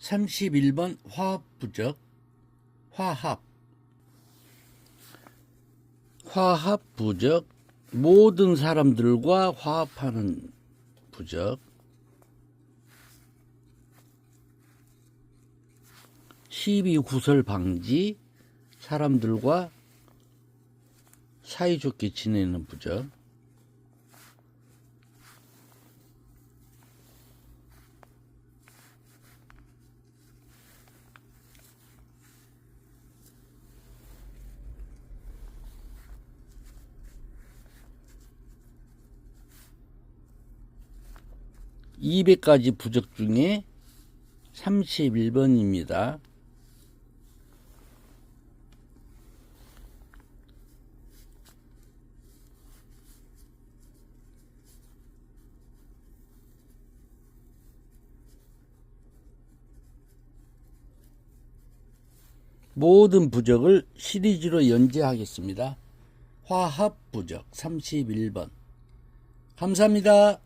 31번 화합 부적 화합. 화합 부적 모든 사람들과 화합하는 부적. 시비 구설 방지 사람들과 사이좋게 지내는 부적 200가지 부적 중에 31번입니다. 모든 부적을 시리즈로 연재하겠습니다. 화합 부적 31번. 감사합니다.